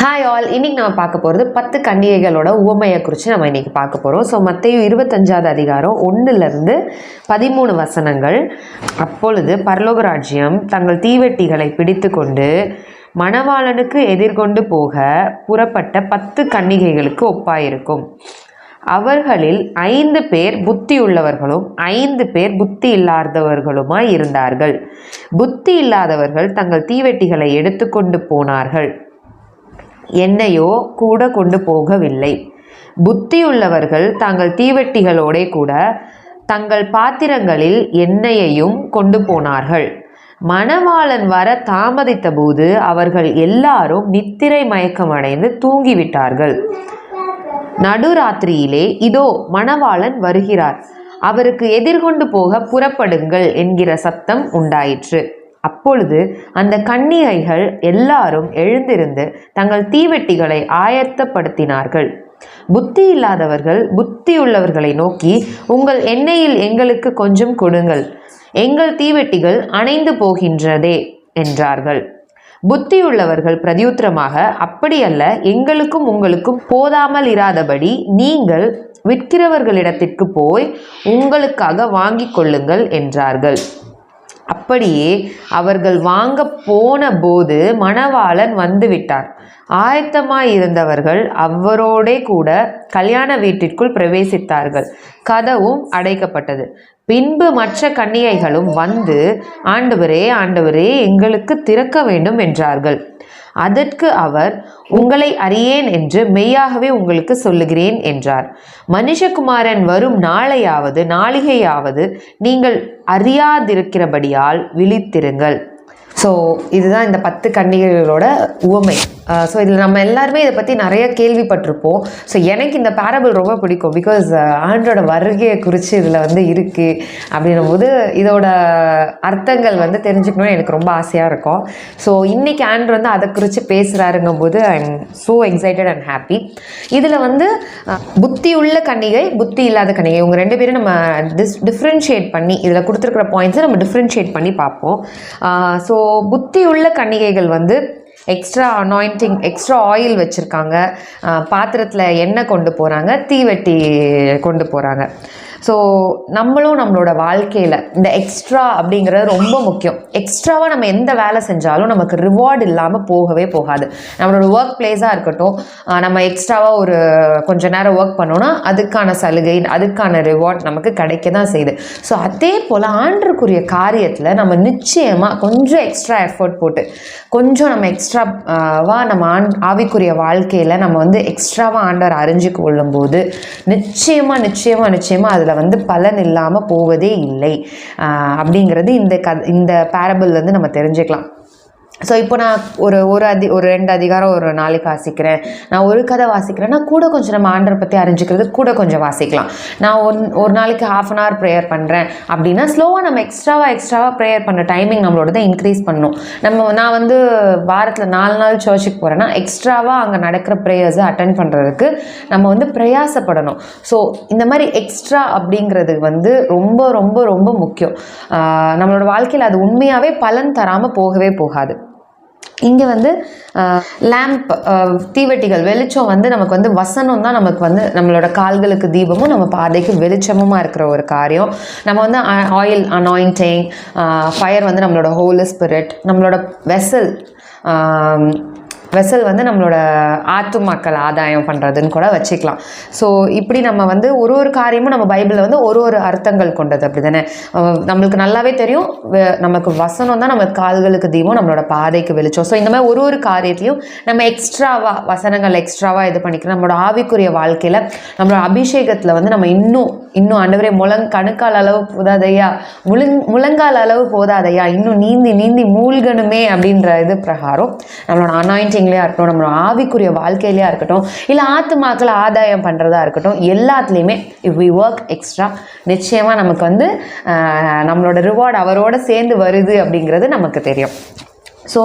Hi all இன்னைக்கு நம்ம பார்க்க போகிறது பத்து கன்னிகைகளோட உவமையை குறித்து நம்ம இன்னைக்கு பார்க்க போகிறோம் ஸோ மத்தையும் இருபத்தஞ்சாவது அதிகாரம் ஒன்றுலேருந்து பதிமூணு வசனங்கள். அப்பொழுது பரலோக ராஜ்யம் தங்கள் தீவெட்டிகளை பிடித்து கொண்டு மணவாளனுக்கு எதிர்கொண்டு போக புறப்பட்ட பத்து கன்னிகைகளுக்கு ஒப்பாயிருக்கும். அவர்களில் ஐந்து பேர் புத்தி உள்ளவர்களும் ஐந்து பேர் புத்தி இல்லாதவர்களுமாய் இருந்தார்கள். புத்தி இல்லாதவர்கள் தங்கள் தீவெட்டிகளை எடுத்துக்கொண்டு போனார்கள். என்னையோ கூட கொண்டு போகவில்லை. புத்தியுள்ளவர்கள் தாங்கள் தீவெட்டிகளோடே கூட தங்கள் பாத்திரங்களில் எண்ணெயையும் கொண்டு போனார்கள். மணவாளன் வர தாமதித்த போது அவர்கள் எல்லாரும் நித்திரை மயக்கமடைந்து தூங்கிவிட்டார்கள். நடுராத்திரியிலே இதோ மணவாளன் வருகிறார். அவருக்கு எதிர்கொண்டு போக புறப்படுங்கள் என்கிற சத்தம் உண்டாயிற்று. அப்பொழுது அந்த கன்னிகைகள் எல்லாரும் எழுந்திருந்து தங்கள் தீவெட்டிகளை ஆயத்தப்படுத்தினார்கள். புத்தி இல்லாதவர்கள் புத்தியுள்ளவர்களை நோக்கி உங்கள் எண்ணெயில் எங்களுக்கு கொஞ்சம் கொடுங்கள். எங்கள் தீவெட்டிகள் அணைந்து போகின்றதே என்றார்கள். புத்தியுள்ளவர்கள் பிரதியுத்தரமாக அப்படியல்ல எங்களுக்கும் உங்களுக்கும் போதாமல் இராதபடி நீங்கள் விற்கிறவர்களிடத்திற்கு போய் உங்களுக்காக வாங்கிக் கொள்ளுங்கள் என்றார்கள். அப்படியே அவர்கள் வாங்க போன போது மணவாளன் வந்துவிட்டார் ஆயத்தமாயிருந்தவர்கள் அவரோடே கூட கல்யாண வீட்டிற்குள் பிரவேசித்தார்கள். கதவும் அடைக்கப்பட்டது. பின்பு மற்ற கன்னிகைகளும் வந்து ஆண்டவரே ஆண்டவரே எங்களுக்கு திறக்க வேண்டும் என்றார்கள். அதற்கு அவர் உங்களை அறியேன் என்று மெய்யாகவே உங்களுக்கு சொல்லுகிறேன் என்றார். மனுஷகுமாரன் வரும் நாளையாவது நாளிகையாவது நீங்கள் அறியாதிருக்கிறபடியால் விழித்திருங்கள். ஸோ இதுதான் இந்த பத்து கன்னிகைகளோட உவமை. ஸோ இதில் நம்ம எல்லாருமே இதை பற்றி நிறைய கேள்விப்பட்டிருப்போம். ஸோ எனக்கு இந்த பேரபிள் ரொம்ப பிடிக்கும். பிகாஸ் ஆண்டோட வருகையை குறித்து இதில் வந்து இருக்குது அப்படின்னும் போது இதோட அர்த்தங்கள் வந்து தெரிஞ்சுக்கணும்னு எனக்கு ரொம்ப ஆசையாக இருக்கும். ஸோ இன்றைக்கி ஆண்ட் வந்து அதை குறித்து பேசுகிறாருங்கும் போது I am so excited and happy இதில் வந்து புத்தி உள்ள கன்னிகை புத்தி இல்லாத கன்னிகை. இவங்க ரெண்டு பேரும் நம்ம டிஸ் டிஃப்ரென்ஷியேட் பண்ணி இதில் கொடுத்துருக்குற பாயிண்ட்ஸை நம்ம டிஃப்ரென்ஷியேட் பண்ணி பார்ப்போம். ஸோ புத்தி உள்ள கன்னிகைகள் வந்து எக்ஸ்ட்ரா அனாயிண்டிங் எக்ஸ்ட்ரா ஆயில் வச்சுருக்காங்க. பாத்திரத்தில் எண்ணெய் கொண்டு போகிறாங்க தீவெட்டி கொண்டு போகிறாங்க ஸோ நம்மளும் நம்மளோட வாழ்க்கையில் இந்த எக்ஸ்ட்ரா அப்படிங்கிறது ரொம்ப முக்கியம். எக்ஸ்ட்ராவாக நம்ம எந்த வேலை செஞ்சாலும் நமக்கு ரிவார்டு இல்லாமல் போகவே போகாது. நம்மளோட ஒர்க் பிளேஸாக இருக்கட்டும் நம்ம எக்ஸ்ட்ராவாக ஒரு கொஞ்ச நேரம் ஒர்க் பண்ணோன்னா அதுக்கான சலுகை அதுக்கான ரிவார்ட் நமக்கு கிடைக்க தான் செய்யுது. ஸோ அதே போல் ஆண்டருக்குரிய காரியத்தில் நம்ம நிச்சயமாக கொஞ்சம் எக்ஸ்ட்ரா எஃபர்ட் போட்டு கொஞ்சம் நம்ம எக்ஸ்ட்ராவாக நம்ம ஆண் ஆவிக்குரிய வாழ்க்கையில் நம்ம வந்து எக்ஸ்ட்ராவாக ஆண்டவர் அறிஞ்சு கொள்ளும்போது நிச்சயமாக நிச்சயமாக நிச்சயமாக அதில் வந்து பலன் இல்லாமல் போவதே இல்லை. ஆஹ் அப்படிங்கிறது இந்த க இந்த parable வந்து நம்ம தெரிஞ்சுக்கலாம். ஸோ இப்போ நான் ஒரு ஒரு அதி ஒரு ரெண்டு அதிகாரம் ஒரு நாளைக்கு வாசிக்கிறேன். நான் ஒரு கதை வாசிக்கிறேன்னா கூட கொஞ்சம் நம்ம ஆண்டரை பற்றி அறிஞ்சிக்கிறது கூட கொஞ்சம் வாசிக்கலாம். நான் ஒன் ஒரு நாளைக்கு ஹாஃப் அன் ஹவர் ப்ரேயர் பண்ணுறேன் அப்படின்னா ஸ்லோவாக நம்ம எக்ஸ்ட்ராவாக எக்ஸ்ட்ராவாக ப்ரேயர் பண்ண டைமிங் நம்மளோட தான் இன்க்ரீஸ் பண்ணணும் நம்ம நான் வந்து வாரத்தில் நாலு நாள் சர்ச்சுக்கு போகிறேன்னா எக்ஸ்ட்ராவாக அங்கே நடக்கிற ப்ரேயர்ஸை அட்டன் பண்ணுறதுக்கு நம்ம வந்து பிரயாசப்படணும். ஸோ இந்த மாதிரி எக்ஸ்ட்ரா அப்படிங்கிறது வந்து ரொம்ப ரொம்ப ரொம்ப முக்கியம். நம்மளோட வாழ்க்கையில் அது உண்மையாகவே பலன் தராமல் போகவே போகாது. இங்கே வந்து லேம்ப் தீவெட்டிகள் வெளிச்சம் வந்து நமக்கு வந்து வசனம் தான் நமக்கு வந்து நம்மளோட கால்களுக்கு தீபமும் நம்ம பாதைக்கு வெளிச்சமுமா இருக்கிற ஒரு காரியம். நம்ம வந்து ஆயில் அனாயிண்டிங் ஃபயர் வந்து நம்மளோட ஹோலி ஸ்பிரிட் நம்மளோட வெசல் வெசல் வந்து நம்மளோட ஆத்துமாக்கள் ஆதாயம் பண்ணுறதுன்னு கூட வச்சுக்கலாம். ஸோ இப்படி நம்ம வந்து ஒரு ஒரு காரியமும் நம்ம பைபிளில் வந்து ஒரு ஒரு அர்த்தங்கள் கொண்டது அப்படி தானே நம்மளுக்கு நல்லாவே தெரியும். நமக்கு வசனம் தான் நம்ம கால்களுக்கு தீபம் நம்மளோட பாதைக்கு வெளிச்சம். ஸோ இந்த மாதிரி ஒரு ஒரு காரியத்தையும் நம்ம எக்ஸ்ட்ராவாக வசனங்கள் எக்ஸ்ட்ராவாக இது பண்ணிக்கிறோம். நம்மளோட ஆவிக்குரிய வாழ்க்கையில் நம்மளோட அபிஷேகத்தில் வந்து நம்ம இன்னும் இன்னும் ஆண்டவரே முழங் கணுக்கால் அளவு போதாதையா? முழங் முழங்கால் அளவு போதாதையா? இன்னும் நீந்தி நீந்தி மூழ்கணுமே அப்படின்ற இது பிரகாரம் நம்மளோட டீச்சிங்லேயா இருக்கட்டும் நம்மளோட ஆவிக்குரிய வாழ்க்கையிலையா இருக்கட்டும் இல்லை ஆத்துமாக்களை ஆதாயம் பண்ணுறதா இருக்கட்டும் எல்லாத்துலேயுமே இஃப் வி ஒர்க் எக்ஸ்ட்ரா நிச்சயமாக நமக்கு வந்து ஆஹ், நம்மளோட ரிவார்டு அவரோட சேர்ந்து வருது அப்படிங்கிறது நமக்கு தெரியும். ஸோ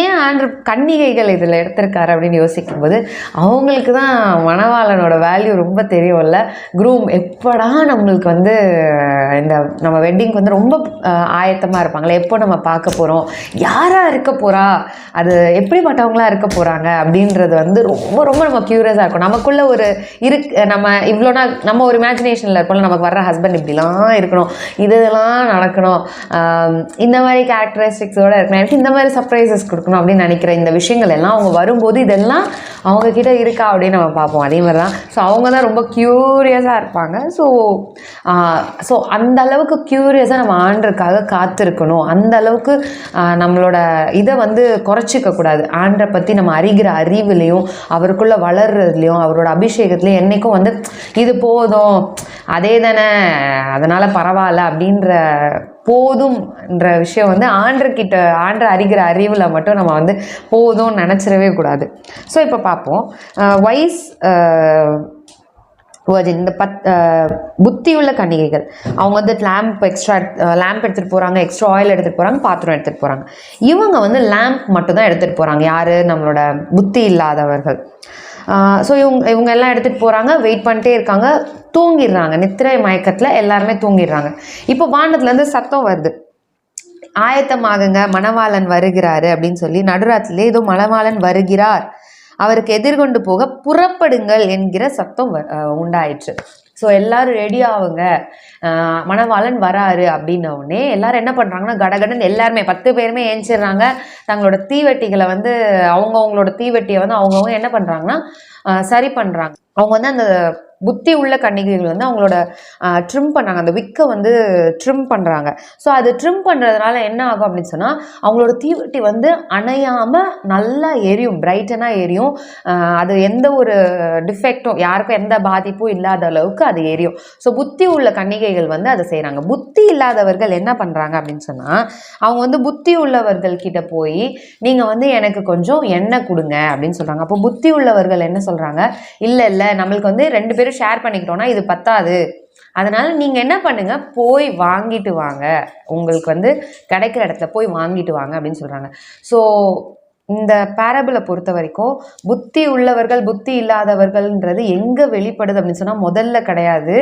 ஏன் ஆண்டு கன்னிகைகள் இதில் எடுத்திருக்காரு அப்படின்னு யோசிக்கும்போது அவங்களுக்கு தான் மணவாளனோட வேல்யூ ரொம்ப தெரியும்ல. குரூம் எப்படா நம்மளுக்கு வந்து இந்த நம்ம வெட்டிங்க்கு வந்து ரொம்ப ஆயத்தமாக இருப்பாங்களே. எப்போ நம்ம பார்க்க போகிறோம் யாராக இருக்க போகிறா அது எப்படிப்பட்டவங்களா இருக்க போகிறாங்க அப்படின்றது வந்து ரொம்ப ரொம்ப நம்ம க்யூரியஸாக இருக்கும். நமக்குள்ள ஒரு இருக் நம்ம இவ்வளோ நாள் நம்ம ஒரு இமேஜினேஷனில் இருப்போம்ல. நமக்கு வர்ற ஹஸ்பண்ட் இப்படிலாம் இருக்கணும். இதெல்லாம் நடக்கணும். இந்த மாதிரி கேரக்டரிஸ்டிக்ஸோடு இருக்கணும். எனக்கு இந்த மாதிரி சர்ப்ரைசஸ் கொடுக்கணும் அப்படின்னு நினைக்கிற இந்த விஷயங்கள் எல்லாம் அவங்க வரும்போது இதெல்லாம் அவங்க கிட்ட இருக்கா அப்படின்னு நம்ம பார்ப்போம். அதே மாதிரி தான். ஸோ அவங்க தான் ரொம்ப க்யூரியஸாக இருப்பாங்க. ஸோ ஸோ அந்த அளவுக்கு க்யூரியஸாக நம்ம ஆண்டுக்காக காத்திருக்கணும். அந்த அளவுக்கு நம்மளோட இதை வந்து குறைச்சிக்க கூடாது. ஆண்டரை பற்றி நம்ம அறிகிற அறிவுலையும் அவருக்குள்ளே வளர்றதுலையும் அவரோட அபிஷேகத்துலையும் என்றைக்கும் வந்து இது போதும் அதே தானே அதனால் பரவாயில்ல அப்படின்ற போதும்ன்ற விஷயம் வந்து ஆண்டர்கிட்ட ஆண்டர் அறிகிற அறிவில் மட்டும் நம்ம வந்து போதும்னு நினச்சிடவே கூடாது. ஸோ இப்போ பார்ப்போம். வைஸ் virgin இந்த பத் புத்தியுள்ள கன்னிகைகள். அவங்க வந்து லேம்ப் எக்ஸ்ட்ரா லேம்ப் எடுத்துகிட்டு போகிறாங்க எக்ஸ்ட்ரா ஆயில் எடுத்துகிட்டு போகிறாங்க பாத்திரம் எடுத்துகிட்டு போகிறாங்க இவங்க வந்து லேம்ப் மட்டும் தான் எடுத்துகிட்டு போகிறாங்க யார்? நம்மளோட புத்தி இல்லாதவர்கள். ஸோ இவங்க இவங்க எல்லாம் எடுத்துகிட்டு போகிறாங்க வெயிட் பண்ணிட்டே இருக்காங்க. தூங்கிடுறாங்க. நித்திரை மயக்கத்தில் எல்லாருமே தூங்கிடுறாங்க. இப்போ வானத்துலேருந்து சத்தம் வருது. ஆயத்தமாகுங்க மணவாளன் வருகிறாரு அப்படின்னு சொல்லி நடுராத்திலே ஏதோ மணவாளன் வருகிறார். அவருக்கு எதிர்கொண்டு போக புறப்படுங்கள் என்கிற சத்தம் வ- உண்டாயிற்று. ஸோ எல்லாரும் ரெடி ஆகுங்க மணவாளன் வராரு அப்படின்ன உடனே எல்லாரும் என்ன பண்ணுறாங்கன்னா கடகடன் எல்லாருமே பத்து பேருமே ஏஞ்சிடுறாங்க தங்களோட தீவெட்டிகளை வந்து அவங்கவுங்களோட தீவெட்டியை வந்து அவங்கவுங்க என்ன பண்ணுறாங்கன்னா சரி பண்ணுறாங்க அவங்க வந்து அந்த புத்தி உள்ள கன்னிகைகள் வந்து அவங்களோட ட்ரிம் பண்ணாங்க. அந்த விக்கை வந்து ட்ரிம் பண்ணுறாங்க ஸோ அது ட்ரிம் பண்ணுறதுனால என்ன ஆகும் அப்படின்னு சொன்னால் அவங்களோட தீவட்டி வந்து அணையாமல் நல்லா எரியும். பிரைட்டனாக எரியும். அது எந்த ஒரு டிஃபெக்டும் யாருக்கும் எந்த பாதிப்பும் இல்லாத அளவுக்கு அது எரியும். ஸோ புத்தி உள்ள கன்னிகைகள் வந்து அதை செய்கிறாங்க புத்தி இல்லாதவர்கள் என்ன பண்ணுறாங்க அப்படின்னு சொன்னால் அவங்க வந்து புத்தி உள்ளவர்கள் கிட்ட போய் நீங்கள் வந்து எனக்கு கொஞ்சம் எண்ணெய் கொடுங்க அப்படின்னு சொல்கிறாங்க அப்போ புத்தி உள்ளவர்கள் என்ன சொல்கிறாங்க இல்லை இல்லை நம்மளுக்கு வந்து ரெண்டு பேரும் ஷேர் பண்ணிக்கிட்டோம்னா இது பத்தாது. அதனால் நீங்கள் என்ன பண்ணுங்க போய் வாங்கிட்டு வாங்க. உங்களுக்கு வந்து கிடைக்கிற இடத்துல போய் வாங்கிட்டு வாங்க அப்படின்னு சொல்கிறாங்க ஸோ இந்த பேரபிளை பொறுத்த வரைக்கும் புத்தி உள்ளவர்கள் புத்தி இல்லாதவர்கள்ன்றது எங்கே வெளிப்படுது? அப்படின்னு சொன்னால் முதல்ல கிடையாது.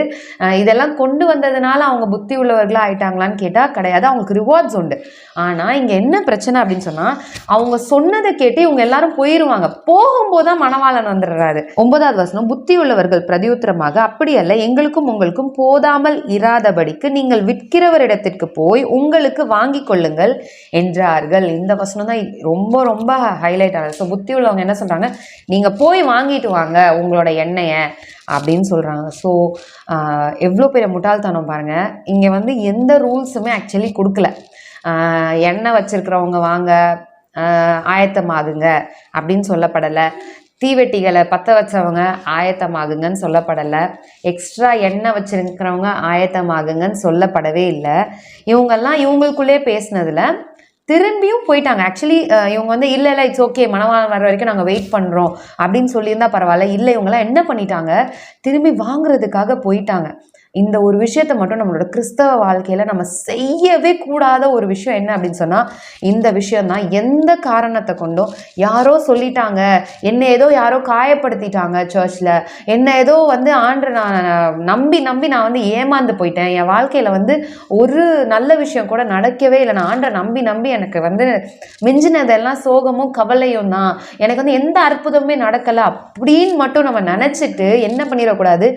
இதெல்லாம் கொண்டு வந்ததுனால அவங்க புத்தி உள்ளவர்களாக ஆயிட்டாங்களான்னு கேட்டால் கிடையாது. அவங்களுக்கு ரிவார்ட்ஸ் உண்டு. ஆனால் இங்கே என்ன பிரச்சனை அப்படின்னு சொன்னால் அவங்க சொன்னதை கேட்டு இவங்க எல்லாரும் போயிடுவாங்க போகும்போது தான் மணவாளன் வந்துடுறாரு. ஒன்பதாவது வசனம் புத்தி உள்ளவர்கள் பிரதியுத்தரமாக அப்படி அல்ல எங்களுக்கும் உங்களுக்கும் போதாமல் இராதபடிக்கு நீங்கள் விற்கிறவரிடத்திற்கு போய் உங்களுக்கு வாங்கி கொள்ளுங்கள் என்றார்கள். இந்த வசனம் தான் ரொம்ப ரொம்ப ஹைலைட் ஆகுது ஸோ புத்தி உள்ளவங்க என்ன சொல்கிறாங்க நீங்கள் போய் வாங்கிட்டு வாங்க உங்களோட எண்ணெயை அப்படின்னு சொல்கிறாங்க ஸோ எவ்வளோ பெரிய முட்டாள்தனம் பாருங்கள் இங்கே வந்து எந்த ரூல்ஸுமே ஆக்சுவலி கொடுக்கல. எண்ணெய் வச்சுருக்கிறவங்க வாங்க ஆயத்தமாகுங்க அப்படின்னு சொல்லப்படலை. தீவெட்டிகளை பற்ற வச்சவங்க ஆயத்தமாகுங்கன்னு சொல்லப்படலை. எக்ஸ்ட்ரா எண்ணெய் வச்சுருக்கிறவங்க ஆயத்தமாகுங்கன்னு சொல்லப்படவே இல்லை. இவங்கெல்லாம் இவங்களுக்குள்ளே பேசினதில் திரும்பியும் போயிட்டாங்க. ஆக்சுவலி இவங்க வந்து இல்லை இல்லை இட்ஸ் ஓகே மணவாளன் வர வரைக்கும் நாங்கள் வெயிட் பண்ணுறோம் அப்படின்னு சொல்லியிருந்தா பரவாயில்ல. இல்லை இவங்கெல்லாம் என்ன பண்ணிட்டாங்க? திரும்பி வாங்குறதுக்காக போயிட்டாங்க. இந்த ஒரு விஷயத்தை மட்டும் நம்மளோட கிறிஸ்தவ வாழ்க்கையில் நம்ம செய்யவே கூடாத ஒரு விஷயம் என்ன அப்படின்னு சொன்னால் இந்த விஷயம்தான் எந்த காரணத்தை கொண்டும் யாரோ சொல்லிட்டாங்க என்ன ஏதோ யாரோ காயப்படுத்திட்டாங்க சர்ச்சில் என்ன ஏதோ வந்து ஆண்டு நான் நம்பி நம்பி நான் வந்து ஏமாந்து போயிட்டேன். என் வாழ்க்கையில் வந்து ஒரு நல்ல விஷயம் கூட நடக்கவே இல்லை. நான் ஆண்டை நம்பி நம்பி எனக்கு வந்து மிஞ்சினதெல்லாம் சோகமும் கவலையும் தான். எனக்கு வந்து எந்த அற்புதமே நடக்கலை அப்படின்னு மட்டும் நம்ம நினச்சிட்டு என்ன பண்ணிடக்கூடாது?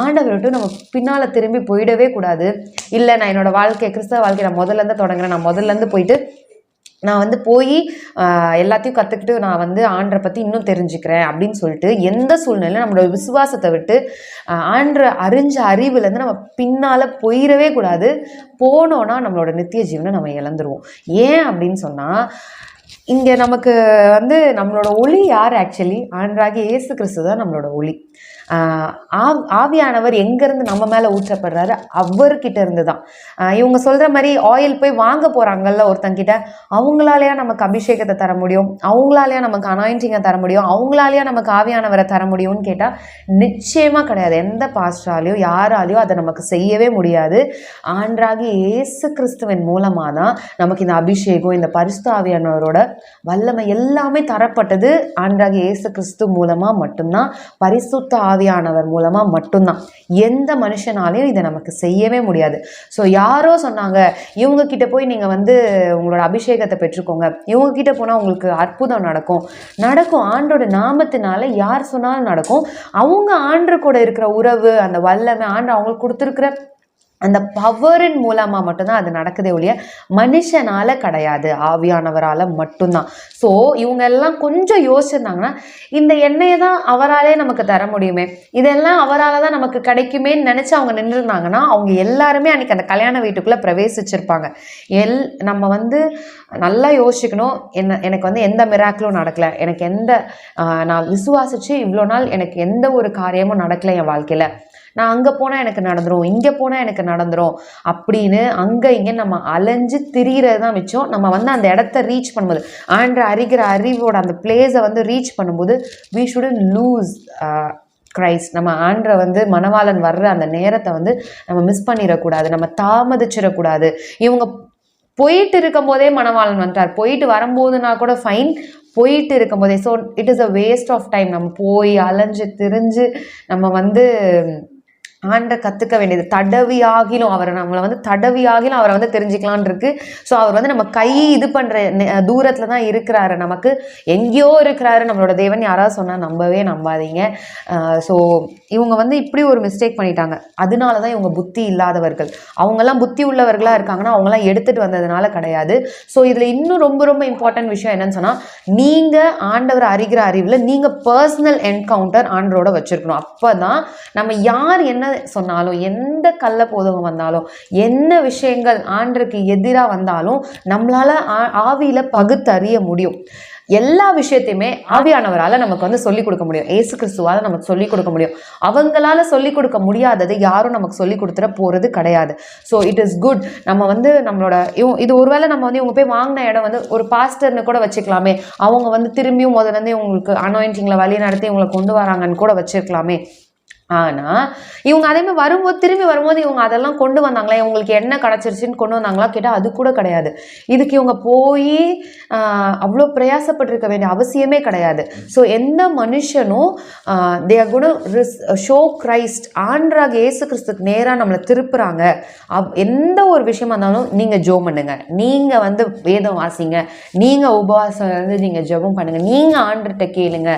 ஆண்டவர்கிட்ட நம்ம பின்னால் திரும்பி போயிடவே கூடாது. இல்லை நான் என்னோடய வாழ்க்கை கிறிஸ்தவ வாழ்க்கை நான் முதல்ல இருந்து தொடங்குறேன். நான் முதல்ல இருந்து போயிட்டு நான் வந்து போய் எல்லாத்தையும் கற்றுக்கிட்டு நான் வந்து ஆண்டரை பற்றி இன்னும் தெரிஞ்சுக்கிறேன் அப்படின்னு சொல்லிட்டு எந்த சூழ்நிலையில் நம்மளோட விசுவாசத்தை விட்டு ஆஹ், ஆண்டரை அறிஞ்ச அறிவுலேருந்து நம்ம பின்னால் போயிடவே கூடாது. போனோன்னா நம்மளோட நித்திய ஜீவனை நம்ம இழந்துருவோம். ஏன் அப்படின்னு சொன்னால் இங்கே நமக்கு வந்து நம்மளோட ஒளி யார் ஆக்சுவலி ஆண்டராகி இயேசு கிறிஸ்து தான் நம்மளோட ஒளி. ஆவ்- ஆவியானவர் எங்கேருந்து நம்ம மேலே ஊற்றப்படுறாரு? அவர்கிட்ட இருந்து தான் இவங்க சொல்கிற மாதிரி ஆயில் போய் வாங்க போகிறாங்கல்ல ஒருத்தங்கிட்ட. அவங்களாலையா நமக்கு அபிஷேகத்தை தர முடியும்? அவங்களாலையா நமக்கு அனாயிண்டிங்கை தர முடியும்? அவங்களாலையா நமக்கு ஆவியானவரை தர முடியும்னு கேட்டால் நிச்சயமாக கிடையாது. எந்த பாஸ்டராலையோ யாராலையோ அதை நமக்கு செய்யவே முடியாது. ஆண்டராகி இயேசு கிறிஸ்துவின் மூலமாக தான் நமக்கு இந்த அபிஷேகம் இந்த பரிசுத்த ஆவியானவரோட வல்லமை எல்லாமே தரப்பட்டது. ஆண்டாக இயேசு கிறிஸ்து மூலமாக மட்டும்தான். பரிசுத்த ஆவியானவர் மூலமாக மட்டும்தான். எந்த மனுஷனாலையும் இதை நமக்கு செய்யவே முடியாது. ஸோ யாரோ சொன்னாங்க இவங்க கிட்ட போய் நீங்கள் வந்து உங்களோட அபிஷேகத்தை பெற்றுக்கோங்க. இவங்க கிட்ட போனால் உங்களுக்கு அற்புதம் நடக்கும். நடக்கும். ஆண்டோட நாமத்தினால யார் சொன்னாலும் நடக்கும். அவங்க ஆண்டு கூட இருக்கிற உறவு அந்த வல்லமை ஆண்டு அவங்களுக்கு கொடுத்துருக்குற அந்த பவரின் மூலமாக மட்டும்தான் அது நடக்குதே ஒழிய மனுஷனால் கிடையாது. ஆவியானவரால் மட்டும்தான். ஸோ இவங்க எல்லாம் கொஞ்சம் யோசிச்சிருந்தாங்கன்னா இந்த எண்ணெயை தான் அவராலே நமக்கு தர முடியுமே. இதெல்லாம் அவரால் தான் நமக்கு கிடைக்குமேன்னு நினச்சி அவங்க நின்றுருந்தாங்கன்னா அவங்க எல்லாருமே அன்றைக்கி அந்த கல்யாண வீட்டுக்குள்ளே பிரவேசிச்சிருப்பாங்க. எல் நம்ம வந்து நல்லா யோசிக்கணும். என்ன எனக்கு வந்து எந்த மிராக்கிளும் நடக்கலை. எனக்கு எந்த நான் விசுவாசிச்சு இவ்வளோ நாள் எனக்கு எந்த ஒரு காரியமும் நடக்கலை என் வாழ்க்கையில். நான் அங்கே போனால் எனக்கு நடந்துடும் இங்கே போனால் எனக்கு நடந்துடும் அப்படின்னு அங்கே இங்கே நம்ம அலைஞ்சு திரிகிறது தான் மிச்சம். நம்ம வந்து அந்த இடத்த ரீச் பண்ணும்போது ஆண்ட அறிகிற அறிவோட அந்த பிளேஸை வந்து ரீச் பண்ணும்போது வி ஷுடன் லூஸ் கிரைஸ்ட் நம்ம ஆண்டரை வந்து மணவாளன் வர்ற அந்த நேரத்தை வந்து நம்ம மிஸ் பண்ணிடக்கூடாது நம்ம தாமதிச்சிடக்கூடாது. இவங்க போயிட்டு இருக்கும் போதே மணவாளன் வந்துட்டார். போயிட்டு வரும்போதுனா கூட ஃபைன் போயிட்டு இருக்கும்போதே so it is a waste of time நம்ம போய் அலைஞ்சு திரிஞ்சு நம்ம வந்து ஆண்டை கற்றுக்க வேண்டியது. தடவியாகிலும் அவரை நம்மளை வந்து தடவியாகிலும் அவரை வந்து தெரிஞ்சுக்கலான் இருக்கு. ஸோ அவர் வந்து நம்ம கை இது பண்ணுற தூரத்தில் தான் இருக்கிறாரு. நமக்கு எங்கேயோ இருக்கிறாரு. நம்மளோட தேவன் யாராவது சொன்னால் நம்பவே நம்பாதீங்க. ஸோ இவங்க வந்து இப்படி ஒரு மிஸ்டேக் பண்ணிட்டாங்க. அதனால தான் இவங்க புத்தி இல்லாதவர்கள். அவங்கெல்லாம் புத்தி உள்ளவர்களாக இருக்காங்கன்னா அவங்கெல்லாம் எடுத்துகிட்டு வந்ததுனால கிடையாது. ஸோ இதில் இன்னும் ரொம்ப ரொம்ப இம்பார்ட்டன்ட் விஷயம் என்னன்னு சொன்னால் நீங்கள் ஆண்டவர் அறிகிற அறிவில் நீங்கள் பர்சனல் என்கவுண்டர் ஆண்டரோட வச்சுருக்கணும். அப்போ தான் நம்ம யார் என்ன சொன்னாலும் எந்த கள்ள போதகம் வந்தாலும் என்ன விஷயங்கள் ஆண்டருக்கு எதிராக வந்தாலும் நம்மளால் ஆவியில் பகுத்தறிய முடியும். எல்லா விஷயத்தையுமே ஆவியானவரால் நமக்கு வந்து சொல்லிக் கொடுக்க முடியும். ஏசு கிறிஸ்துவால் நமக்கு சொல்லிக் கொடுக்க முடியும். அவங்களால சொல்லிக் கொடுக்க முடியாதது யாரும் நமக்கு சொல்லிக் கொடுத்துட போகிறது கிடையாது. ஸோ இட் இஸ் குட் நம்ம வந்து நம்மளோட இவங்க இது ஒருவேளை நம்ம வந்து இவங்க போய் வாங்கின இடம் வந்து ஒரு பாஸ்டர்னு கூட வச்சுக்கலாமே. அவங்க வந்து திரும்பியும் முதல்ல இருந்து இவங்களுக்கு அனாயிண்டிங்கில் வழி நடத்தி இவங்களை கொண்டு வராங்கன்னு கூட வச்சிருக்கலாமே. ஆனால் இவங்க அதே மாதிரி வரும்போது திரும்பி வரும்போது இவங்க அதெல்லாம் கொண்டு வந்தாங்களே? இவங்களுக்கு என்ன கிடச்சிருச்சின்னு கொண்டு வந்தாங்களா? கேட்டால் அது கூட கிடையாது. இதுக்கு இவங்க போய் அவ்வளோ பிரயாசப்பட்டிருக்க வேண்டிய அவசியமே கிடையாது. ஸோ எந்த மனுஷனும் தே ஆர் ரிஸ் ஷோ கிரைஸ்ட் ஆண்டராக இயேசு கிறிஸ்துக்கு நேராக நம்மளை திருப்புறாங்க. அவ் எந்த ஒரு விஷயமா இருந்தாலும் நீங்கள் ஜோ பண்ணுங்க. நீங்கள் வந்து வேதம் வாசிங்க. நீங்கள் உபவாசம் வந்து நீங்கள் ஜெபம் பண்ணுங்க. நீங்கள் ஆண்டுகிட்ட கேளுங்க.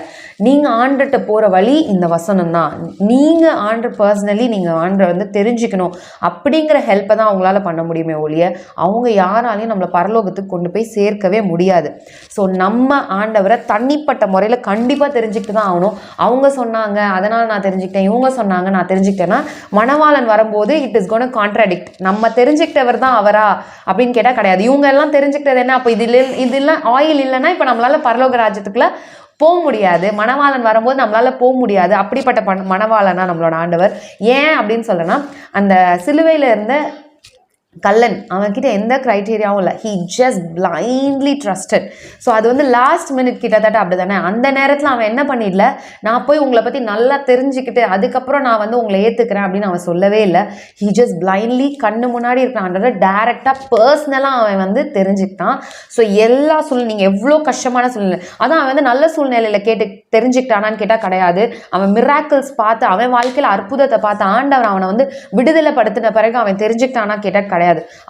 நீங்கள் ஆண்டுகிட்ட போகிற வழி இந்த வசனம் தான். நீ நீங்கள் ஆண்டு பர்சனலி நீங்கள் ஆண்டரை வந்து தெரிஞ்சுக்கணும். அப்படிங்கிற ஹெல்ப்பை தான் அவங்களால பண்ண முடியுமே ஒழிய அவங்க யாராலையும் நம்மளை பரலோகத்துக்கு கொண்டு போய் சேர்க்கவே முடியாது. ஸோ நம்ம ஆண்டவரை தனிப்பட்ட முறையில் கண்டிப்பாக தெரிஞ்சுக்கிட்டு தான் ஆகணும். அவங்க சொன்னாங்க அதனால் நான் தெரிஞ்சுக்கிட்டேன் இவங்க சொன்னாங்க நான் தெரிஞ்சுக்கிட்டேன்னா மணவாளன் வரும்போது இட் இஸ் கோன் கான்ட்ராடிக்ட் நம்ம தெரிஞ்சுக்கிட்டவர் தான் அவரா? அப்படின்னு கேட்டால் கிடையாது. இவங்க எல்லாம் தெரிஞ்சுக்கிட்டது என்ன? அப்போ இதில் இதெல்லாம் ஆயில் இல்லைன்னா இப்போ நம்மளால பரலோக ராஜ்யத்துக்குள்ள போக முடியாது. மணவாளன் வரும்போது நம்மளால் போக முடியாது. அப்படிப்பட்ட மணவாளனா நம்மளோட ஆண்டவர். ஏன் அப்படின்னு சொல்றேன்னா அந்த சிலுவையில் இருந்த கல்லன் அவன்கிட்ட எந்த க்ரைட்டீரியாவும் இல்லை. He just blindly trusted so அது வந்து லாஸ்ட் மினிட் கிட்டத்தட்ட அப்படி தானே அந்த நேரத்தில் அவன் என்ன பண்ணிடல? நான் போய் உங்களை பற்றி நல்லா தெரிஞ்சுக்கிட்டு அதுக்கப்புறம் நான் வந்து உங்களை ஏற்றுக்கிறேன் அப்படின்னு அவன் சொல்லவே இல்லை. ஹீ ஜஸ்ட் பிளைண்ட்லி கண்ணு முன்னாடி இருக்கிறான்றத டேரெக்டாக பர்சனலாக அவன் வந்து தெரிஞ்சுக்கிட்டான். ஸோ எல்லா சூழ்நிலை நீங்கள் எவ்வளோ கஷ்டமான சூழ்நிலை. அதான் அவன் வந்து நல்ல சூழ்நிலையில் கேட்டு தெரிஞ்சுக்கிட்டானான்னு கேட்டால் கிடையாது. அவன் மிராக்கிள்ஸ் பார்த்து அவன் வாழ்க்கையில் அற்புதத்தை பார்த்து ஆண்டவர் அவனை வந்து விடுதலைப்படுத்தின பிறகு அவன் தெரிஞ்சுக்கிட்டானா கேட்டால் கிடையாது.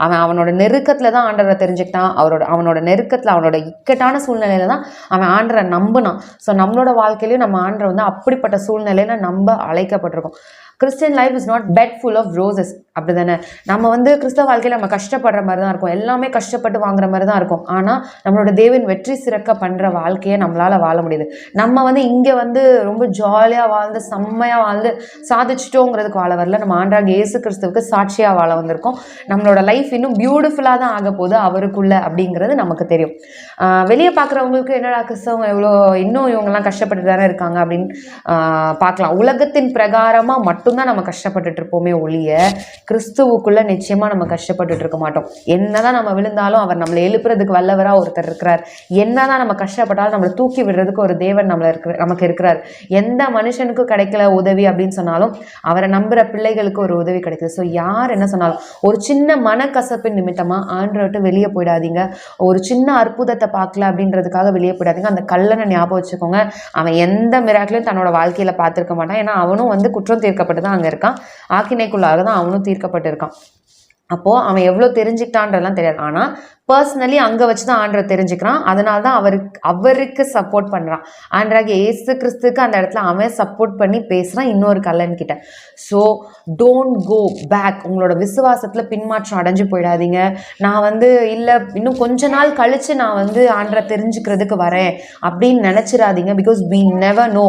அவன் அவனோட நெருக்கத்தில் தான் ஆண்டவரை தெரிஞ்சுக்கிட்டான். அவரோட அவனோட நெருக்கத்தில் அவனோட இக்கட்டான சூழ்நிலையில தான் அவன் ஆண்டரை நம்பினான். ஸோ நம்மளோட வாழ்க்கையிலையும் நம்ம ஆண்டரை வந்து அப்படிப்பட்ட சூழ்நிலையில நம்ம அழைக்கப்பட்டிருக்கோம். Christian life is not bed full of roses அப்படி தானே நம்ம வந்து கிறிஸ்தவ வாழ்க்கையில் நம்ம கஷ்டப்படுற மாதிரி தான் இருக்கும். எல்லாமே கஷ்டப்பட்டு வாங்குற மாதிரி தான் இருக்கும். ஆனால் நம்மளோட தேவன் வெற்றி சிறக்க பண்ணுற வாழ்க்கையை நம்மளால் வாழ முடியுது. நம்ம வந்து இங்கே வந்து ரொம்ப ஜாலியாக வாழ்ந்து செம்மையாக வாழ்ந்து சாதிச்சிட்டோங்கிறதுக்கு வாழ வரல. நம்ம ஆண்டாக இயேசு கிறிஸ்துவுக்கு சாட்சியாக வாழ வந்திருக்கோம். நம்மளோட லைஃப் இன்னும் பியூட்டிஃபுல்லாக தான் ஆக போகுது அவருக்குள்ள அப்படிங்கிறது நமக்கு தெரியும். வெளியே பார்க்குறவங்களுக்கு என்னடா கிறிஸ்தவங்க எவ்வளோ இன்னும் இவங்கெல்லாம் கஷ்டப்பட்டு தானே இருக்காங்க அப்படின்னு பார்க்கலாம். உலகத்தின் பிரகாரமாக மட்டும் மட்டும்தான் நம்ம கஷ்டப்பட்டுட்டு இருப்போமே ஒழிய கிறிஸ்துவுக்குள்ள நிச்சயமா நம்ம கஷ்டப்பட்டுட்டு இருக்க மாட்டோம். என்னதான் நம்ம விழுந்தாலும் அவர் நம்மளை எழுப்புறதுக்கு வல்லவரா ஒருத்தர் இருக்கிறார். என்னதான் நம்ம கஷ்டப்பட்டாலும் நம்மளை தூக்கி விடுறதுக்கு ஒரு தேவன் நம்மள இருக்கிற நமக்கு இருக்கிறார். எந்த மனுஷனுக்கும் கிடைக்கல உதவி அப்படின்னு சொன்னாலும் அவரை நம்புற பிள்ளைகளுக்கு ஒரு உதவி கிடைக்குது. ஸோ யார் என்ன சொன்னாலும் ஒரு சின்ன மனக்கசப்பின் நிமித்தமா ஆண்டரை விட்டு வெளியே போயிடாதீங்க. ஒரு சின்ன அற்புதத்தை பார்க்கல அப்படின்றதுக்காக வெளியே போயிடாதீங்க. அந்த கல்லனை ஞாபகம் வச்சுக்கோங்க. அவன் எந்த மிராக்கிலையும் தன்னோட வாழ்க்கையில பார்த்துருக்க மாட்டான். ஏன்னா அவனும் வந்து குற்றம் தீர்க்கப்பட்ட தான் அங்கே இருக்கான். ஆக்கினைக்குள்ளாக தான் அவனும் தீர்க்கப்பட்டு இருக்கான் அப்போது அவன் எவ்வளோ தெரிஞ்சுக்கிட்டான்றதெல்லாம் தெரியாது. ஆனால் பர்சனலி அங்கே வச்சு தான் ஆண்டரை தெரிஞ்சுக்கிறான். அதனால தான் அவருக்கு அவருக்கு சப்போர்ட் பண்ணுறான் ஆண்டராக ஏசு கிறிஸ்துக்கு அந்த இடத்துல அவன் சப்போர்ட் பண்ணி பேசுகிறான் இன்னொரு கல்லன் கிட்ட. ஸோ டோன்ட் கோ பேக் உங்களோட விசுவாசத்தில் பின்மாற்றம் அடைஞ்சு போயிடாதீங்க. நான் வந்து இல்லை இன்னும் கொஞ்ச நாள் கழித்து நான் வந்து ஆண்டரை தெரிஞ்சுக்கிறதுக்கு வரேன் அப்படின்னு நினச்சிடாதீங்க. பிகாஸ் வி நெவர் நோ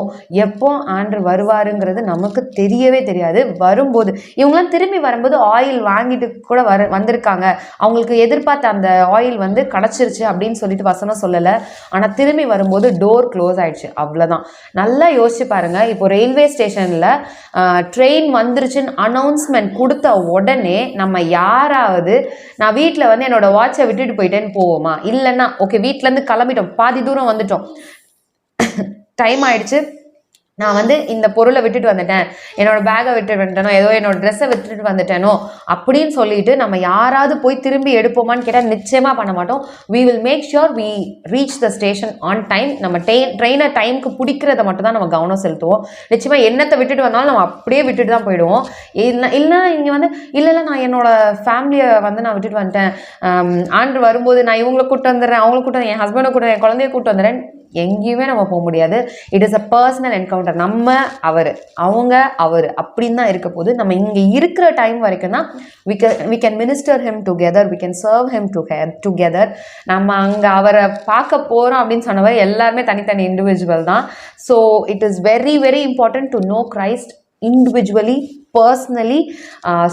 எப்போ ஆண்டர் வருவாருங்கிறது நமக்கு தெரியவே தெரியாது. வரும்போது இவங்களாம் திரும்பி வரும்போது ஆயில் வாங்கிட்டு கூட வர வந்திருக்காங்க. அவங்களுக்கு எதிர்பார்த்த அந்த ஆயில் வந்து கிடச்சிருச்சு அப்படின்னு சொல்லிட்டு வசனம் சொல்லலை. ஆனால் திரும்பி வரும்போது டோர் க்ளோஸ் ஆயிடுச்சு. அவ்வளோதான் நல்லா யோசிச்சு பாருங்க. இப்போ ரயில்வே ஸ்டேஷனில் ட்ரெயின் வந்துருச்சுன்னு அனௌன்ஸ்மெண்ட் கொடுத்த உடனே நம்ம யாராவது நான் வீட்டில் வந்து என்னோட வாட்சை விட்டுட்டு போயிட்டேன்னு போவோமா? இல்லைன்னா ஓகே வீட்டிலேருந்து கிளம்பிட்டோம். பாதி தூரம் வந்துட்டோம். டைம் ஆயிடுச்சு. நான் வந்து இந்த பொருளை விட்டுட்டு வந்துட்டேன். என்னோட பேகை விட்டுட்டு வந்துட்டேனோ ஏதோ என்னோட ட்ரெஸ்ஸை விட்டுட்டு வந்துட்டேனோ அப்படின்னு சொல்லிட்டு நம்ம யாராவது போய் திரும்பி எடுப்போமான்னு கேட்டால் நிச்சயமாக பண்ண மாட்டோம். We will make sure we reach the station on time நம்ம ட்ரெயின் ட்ரெயினை டைமுக்கு பிடிக்கிறத மட்டும் தான் நம்ம கவனம் செலுத்துவோம். நிச்சயமாக என்னத்தை விட்டுட்டு வந்தாலும் நம்ம அப்படியே விட்டுட்டு தான் போயிடுவோம். இல்லை இல்லைன்னா இங்கே வந்து இல்லை இல்லை நான் என்னோட ஃபேமிலியை வந்து நான் விட்டுட்டு வந்துட்டேன். ஆண்டு வரும்போது நான் இவங்களை கூப்பிட்டு வந்துடுறேன் அவங்கள கூட்டு என் ஹஸ்பண்டை கூட்டு என் குழந்தைய கூட்டு வந்துடுறேன். எங்கேயுமே நம்ம போக முடியாது. It is a personal encounter நம்ம அவர். அவங்க அவர். அப்படின்னு தான் இருக்க போது நம்ம இங்கே இருக்கிற டைம் வரைக்கும் தான் we can we can minister him together we can serve him to together நம்ம அங்கே அவரை பார்க்க போகிறோம் அப்படின்னு சொன்னவர் எல்லாருமே தனித்தனி இண்டிவிஜுவல் தான். So it is very very important to know Christ individually personally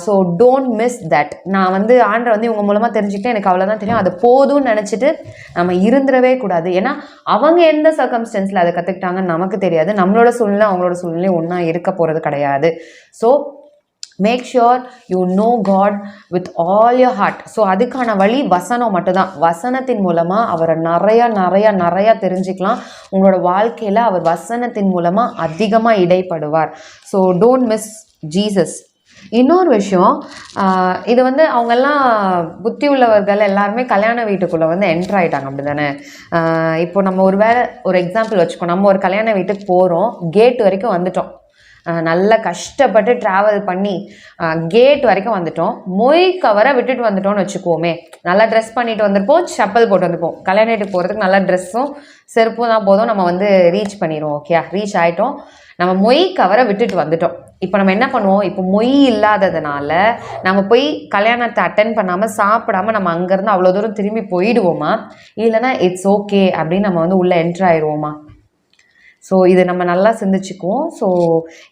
so don't miss that நான் வந்து ஆண்டரை வந்து இவங்க மூலமாக தெரிஞ்சுக்கிட்டேன். எனக்கு அவ்வளோதான் தெரியும். அது போதும்னு நினச்சிட்டு நம்ம இருந்துடவே கூடாது. ஏன்னா அவங்க எந்த சர்க்கம்ஸ்டன்ஸில் அதை கற்றுக்கிட்டாங்கன்னு நமக்கு தெரியாது. நம்மளோட சூழ்நிலை அவங்களோட சூழ்நிலை ஒன்றா இருக்க போகிறது கிடையாது. So make sure you know God with all your heart so அதுக்கான வழி வசனம் மட்டும்தான். வசனத்தின் மூலமாக அவரை நிறையா நிறையா நிறையா தெரிஞ்சுக்கலாம். உங்களோட வாழ்க்கையில் அவர் வசனத்தின் மூலமாக அதிகமாக இடைப்படுவார். ஸோ டோன்ட் மிஸ் ஜீசஸ் இன்னொரு விஷயம் இது வந்து அவங்கெல்லாம் புத்தி உள்ளவர்கள் எல்லாருமே கல்யாண வீட்டுக்குள்ளே வந்து என்ட்ரு ஆகிட்டாங்க அப்படி தானே இப்போ நம்ம ஒரு வேளை ஒரு எக்ஸாம்பிள் வச்சுக்கோ. நம்ம ஒரு கல்யாண வீட்டுக்கு போகிறோம் கேட் வரைக்கும் வந்துட்டோம். நல்லா கஷ்டப்பட்டு ட்ராவல் பண்ணி கேட் வரைக்கும் வந்துட்டோம். மொய் கவரை விட்டுட்டு வந்துட்டோம்னு வச்சுக்குவோமே. நல்லா ட்ரெஸ் பண்ணிட்டு வந்திருப்போம் செப்பல் போட்டு வந்திருப்போம் கல்யாண வீட்டுக்கு போகிறதுக்கு நல்லா ட்ரெஸ்ஸும் செருப்பும் தான் போதும். நம்ம வந்து ரீச் பண்ணிடுவோம் ஓகே ரீச் ஆகிட்டோம் நம்ம மொய் கவரை விட்டுட்டு வந்துட்டோம். இப்போ நம்ம என்ன பண்ணுவோம்? இப்போ மொய் இல்லாததுனால நம்ம போய் கல்யாணத்தை அட்டன் பண்ணாமல் சாப்பிடாம நம்ம அங்கேருந்து அவ்வளோ தூரம் திரும்பி போயிடுவோமா? இல்லைன்னா இட்ஸ் ஓகே அப்படின்னு நம்ம வந்து உள்ளே என்ட்ரு ஆயிடுவோமா? ஸோ இது நம்ம நல்லா சிந்திச்சுக்குவோம். ஸோ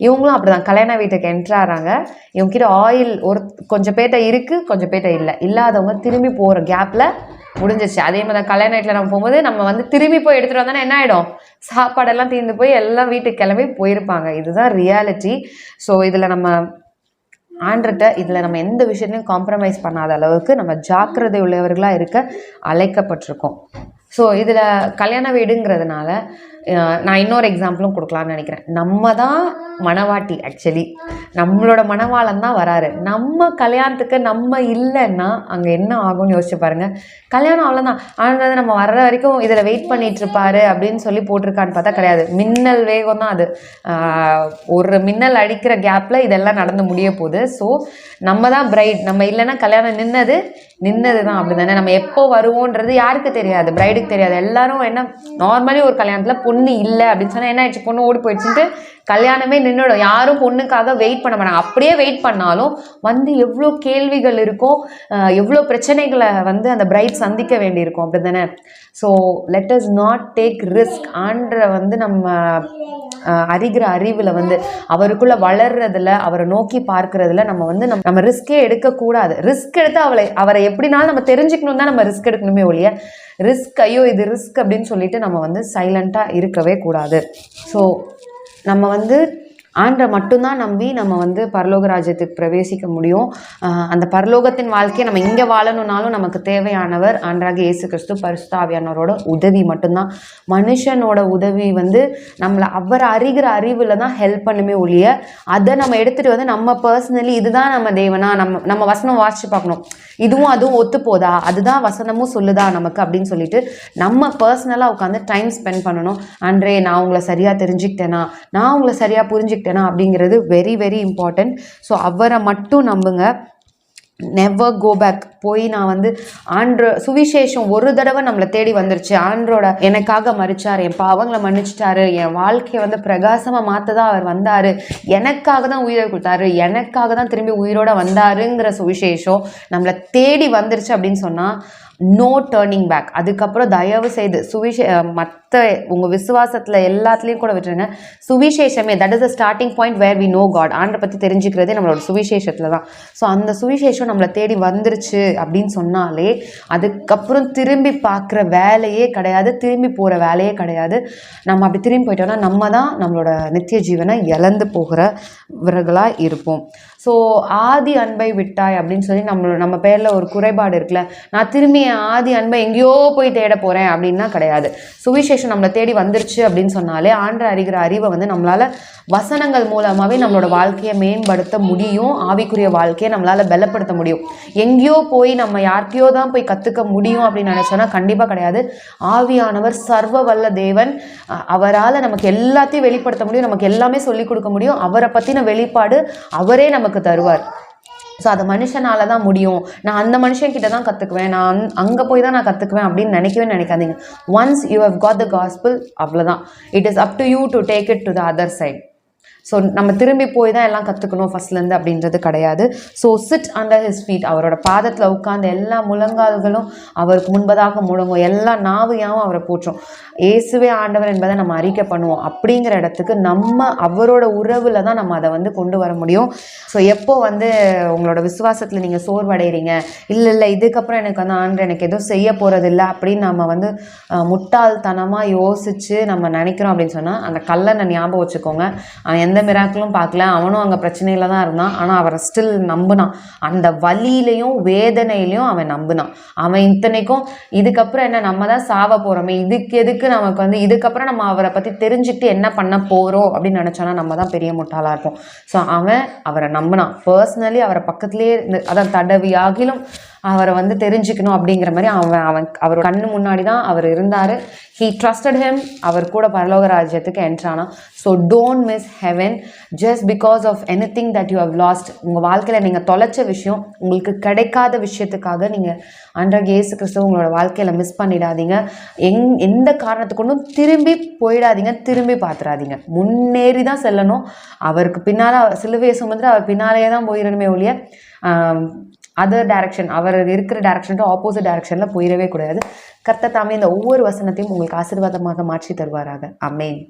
இவங்களும் அப்படிதான். கல்யாண வீட்டுக்கு என்ட்ரு ஆகிறாங்க இவங்ககிட்ட ஆயில் ஒரு கொஞ்சம் பேர்ட்ட இருக்குது கொஞ்சம் பேர்ட்ட இல்லை. இல்லாதவங்க திரும்பி போகிற கேப்பில் முடிஞ்சிச்சு அதே மாதிரி தான் கல்யாண வீட்டில் நம்ம போகும்போது நம்ம வந்து திரும்பி போய் எடுத்துகிட்டு வந்தோன்னா என்ன ஆகிடும் சாப்பாடெல்லாம் தீர்ந்து போய் எல்லாம் வீட்டுக்கு கிளம்பி போயிருப்பாங்க. இதுதான் ரியாலிட்டி ஸோ இதில் நம்ம ஆண்டுகிட்ட இதில் நம்ம எந்த விஷயத்துலையும் காம்ப்ரமைஸ் பண்ணாத அளவுக்கு நம்ம ஜாக்கிரதை உள்ளவர்களாக இருக்க அழைக்கப்பட்டிருக்கோம். ஸோ இதில் கல்யாண வீடுங்கிறதுனால நான் இன்னொரு எக்ஸாம்பிளும் கொடுக்கலான்னு நினைக்கிறேன். நம்ம தான் மணவாட்டி ஆக்சுவலி நம்மளோட மணவாளன் தான் வராரு. நம்ம கல்யாணத்துக்கு நம்ம இல்லைன்னா அங்கே என்ன ஆகும்னு யோசிச்சு பாருங்க. கல்யாணம் அவ்வளோதான் ஆனால் நம்ம வர்ற வரைக்கும் இதில் வெயிட் பண்ணிட்டு இருப்பாரு அப்படின்னு சொல்லி போட்டிருக்கான்னு பார்த்தா கிடையாது. மின்னல் வேகம் தான் அது. ஒரு மின்னல் அடிக்கிற கேப்பில் இதெல்லாம் நடந்து முடிய போகுது. ஸோ நம்ம தான் பிரைட் நம்ம இல்லைன்னா கல்யாணம் நின்னது நின்னது தான் அப்படி தானே நம்ம எப்போ வருவோன்றது யாருக்கு தெரியாது. பிரைடுக்கு தெரியாது. எல்லாரும் என்ன நார்மலி ஒரு கல்யாணத்தில் பொண்ணு இல்லை அப்படின்னு சொன்னால் என்ன ஆயிடுச்சு? பொண்ணு ஓடி போயிடுச்சுட்டு கல்யாணமே நின்றுடும் யாரும் பொண்ணுக்காக வெயிட் பண்ண மாட்டாங்க. அப்படியே வெயிட் பண்ணாலும் வந்து எவ்வளோ கேள்விகள் இருக்கும். எவ்வளோ பிரச்சனைகளை வந்து அந்த பிரைட் சந்திக்க வேண்டியிருக்கும். அப்படி தானே so let us not take risk ஆன்ற வந்து நம்ம அறிகிற அறிவில் வந்து அவருக்குள்ளே வளர்றதுல அவரை நோக்கி பார்க்கறதுல நம்ம வந்து நம்ம நம்ம ரிஸ்கே எடுக்கக்கூடாது. ரிஸ்க் எடுத்து அவளை அவரை எப்படினாலும் நம்ம தெரிஞ்சுக்கணும் தான் நம்ம ரிஸ்க் எடுக்கணுமே ஒழிய ரிஸ்க் ஐயோ இது ரிஸ்க் அப்படின்னு சொல்லிட்டு நம்ம வந்து சைலண்ட்டாக இருக்கவே கூடாது. ஸோ நம்ம வந்து ஆண்டை மட்டும்தான் நம்பி நம்ம வந்து பரலோக ராஜ்யத்துக்கு பிரவேசிக்க முடியும். அந்த பரலோகத்தின் வாழ்க்கையை நம்ம இங்கே வாழணும்னாலும் நமக்கு தேவையானவர் ஆண்டராக இயேசு கிறிஸ்து பரிசுத்தாவியானவரோட உதவி மட்டும்தான். மனுஷனோட உதவி வந்து நம்மளை அவர் அறிகிற அறிவில் தான் ஹெல்ப் பண்ணுமே ஒழிய அதை நம்ம எடுத்துகிட்டு வந்து நம்ம பர்சனலி இதுதான் நம்ம தேவனா நம்ம நம்ம வசனம் வாசித்து பார்க்கணும். இதுவும் அதுவும் ஒத்து போதா? அதுதான் வசனமும் சொல்லுதா நமக்கு அப்படின்னு சொல்லிட்டு நம்ம பர்சனலாக உட்காந்து டைம் ஸ்பெண்ட் பண்ணணும். அன்றே நான் உங்களை சரியாக தெரிஞ்சுக்கிட்டேனா? நான் உங்களை சரியாக புரிஞ்சுக்கிட்டேனா? அப்படிங்கிறது வெரி வெரி இம்பார்ட்டன்ட் ஸோ அவரை மட்டும் நம்புங்க. நெவர் கோ பேக் போய் நான் வந்து ஆண்ட்ர சுவிசேஷம் ஒரு தடவை நம்மளை தேடி வந்துருச்சு. ஆண்டரோட எனக்காக மறிச்சார் என் பாவங்களை மன்னிச்சிட்டாரு. என் வாழ்க்கையை வந்து பிரகாசமாக மாற்ற தான் அவர் வந்தார். எனக்காக தான் உயிரை கொடுத்தாரு. எனக்காக தான் திரும்பி உயிரோட வந்தாருங்கிற சுவிசேஷம் நம்மளை தேடி வந்துருச்சு அப்படின்னு சொன்னால் நோ டேர்னிங் பேக் அதுக்கப்புறம் தயவு செய்து சுவிசே மற்ற உங்கள் விசுவாசத்தில் எல்லாத்துலேயும் கூட விட்டுருங்க. சுவிசேஷமே that is the starting point where we know God ஆண்டரை பற்றி தெரிஞ்சுக்கிறதே நம்மளோட சுவிசேஷத்தில் தான் ஸோ அந்த சுவிசேஷம் நம்மளை தேடி வந்துருச்சு அப்படின்னு சொன்னாலே அதுக்கப்புறம் திரும்பி பார்க்குற வேலையே கிடையாது திரும்பி போகிற வேலையே கிடையாது. நம்ம அப்படி திரும்பி போயிட்டோம்னா நம்ம தான் நம்மளோட நித்திய ஜீவனை இழந்து போகிறவர்களாக இருப்போம். ஸோ ஆதி அன்பை விட்டாய் அப்படின்னு சொல்லி நம்மளோட நம்ம பேரில் ஒரு குறைபாடு இருக்குல்ல. நான் திரும்பி ஆதி அன்பை எங்கேயோ போய் தேட போகிறேன் அப்படின்னா கிடையாது. சுவிசேஷம் நம்மளை தேடி வந்துருச்சு அப்படின்னு சொன்னாலே ஆண்டு அறிகிற அறிவை வந்து நம்மளால் வசனங்கள் மூலமாகவே நம்மளோட வாழ்க்கையை மேம்படுத்த முடியும். ஆவிக்குரிய வாழ்க்கையை நம்மளால் பலப்படுத்த முடியும். எங்கேயோ போய் நம்ம யார்கிட்டயோ தான் போய் கற்றுக்க முடியும் அப்படின்னு நினச்சோன்னா கண்டிப்பாக கிடையாது. ஆவியானவர் சர்வ வல்ல தேவன். அவரால் நமக்கு எல்லாத்தையும் வெளிப்படுத்த முடியும். நமக்கு எல்லாமே சொல்லிக் கொடுக்க முடியும். அவரை பற்றின வெளிப்பாடு அவரே நமக்கு தருவார். ஸோ அது மனுஷனால தான் முடியும். நான் அந்த மனுஷன்கிட்ட தான் கற்றுக்குவேன் நான் அங்கே போய் தான் நான் கற்றுக்குவேன் அப்படின்னு நினைக்கவே நினைக்காதீங்க. Once you have got the gospel அவ்வளோதான் it is up to you to take it to the other side so நம்ம திரும்பி போய் தான் எல்லாம் கற்றுக்கணும் ஃபஸ்ட்லேருந்து அப்படின்றது கிடையாது. So sit under his feet அவரோட பாதத்தில் உட்காந்து எல்லா முழங்கால்களும் அவருக்கு முன்பதாக முழங்கும். எல்லா நாவையாவும் அவரை போற்றும். இயேசுவே ஆண்டவர் என்பதை நம்ம அறிக்கை பண்ணுவோம். அப்படிங்கிற இடத்துக்கு நம்ம அவரோட உறவில் தான் நம்ம அதை வந்து கொண்டு வர முடியும். ஸோ எப்போ வந்து உங்களோட விசுவாசத்தில் நீங்கள் சோர்வடைகிறீங்க இல்லை இல்லை இதுக்கப்புறம் எனக்கு வந்து ஆண்டு எனக்கு எதுவும் செய்ய போகிறதில்ல அப்படின்னு நம்ம வந்து முட்டாள்தனமாக யோசித்து நம்ம நினைக்கிறோம் அப்படின்னு சொன்னால் அந்த கல்லனை ஞாபகம் வச்சுக்கோங்க. அவன் எந்த மிராக்களும் பார்க்கல. அவனும் அங்கே பிரச்சனையில் தான் இருந்தான். ஆனால் அவரை ஸ்டில் நம்பினான். அந்த வலியிலையும் வேதனையிலையும் அவன் நம்பினான். அவன் இத்தனைக்கும் இதுக்கப்புறம் என்ன நம்ம தான் சாவ போகிறோமே இதுக்கு எதுக்கு நமக்கு வந்து இதுக்கப்புறம் நம்ம அவரை பற்றி தெரிஞ்சுக்கிட்டு என்ன பண்ண போகிறோம் அப்படின்னு நினச்சோன்னா நம்ம தான் பெரிய முட்டாளாக இருப்போம். ஸோ அவன் அவரை நம்பினான். பர்சனலி அவரை பக்கத்துலேயே இருந்து அதான் தடவி ஆகிலும் அவரை வந்து தெரிஞ்சுக்கணும் அப்படிங்கிற மாதிரி அவன் அவன் அவர் கண்ணு முன்னாடி தான் அவர் இருந்தார். ஹீ ட்ரஸ்டட் ஹிம் அவர் கூட பரலோக ராஜ்யத்துக்கு என்ட்ரானா so don't miss heaven just because of anything that you have lost உங்கள் வாழ்க்கையில் நீங்கள் தொலைச்ச விஷயம் உங்களுக்கு கிடைக்காத விஷயத்துக்காக நீங்கள் அன்றாக இயேசு கிறிஸ்துவ உங்களோட வாழ்க்கையில் மிஸ் பண்ணிடாதீங்க. எங் எந்த காரணத்துக்கொண்டும் திரும்பி போயிடாதீங்க. திரும்பி பார்த்துடாதீங்க முன்னேறி தான் செல்லணும். அவருக்கு பின்னால் சிலுவையை சுமந்து அவர் பின்னாலேயே தான் போயிடணுமே ஒழிய அதர் டைரக்ஷன் அவர் இருக்கிற டைரக்ஷன் ஆப்போசிட் டைரக்ஷனில் போயிடவே கூடாது. கர்த்தர் தாமே இந்த ஒவ்வொரு வசனத்தையும் உங்களுக்கு ஆசீர்வாதமாக மாற்றி தருவாராக. அமேன்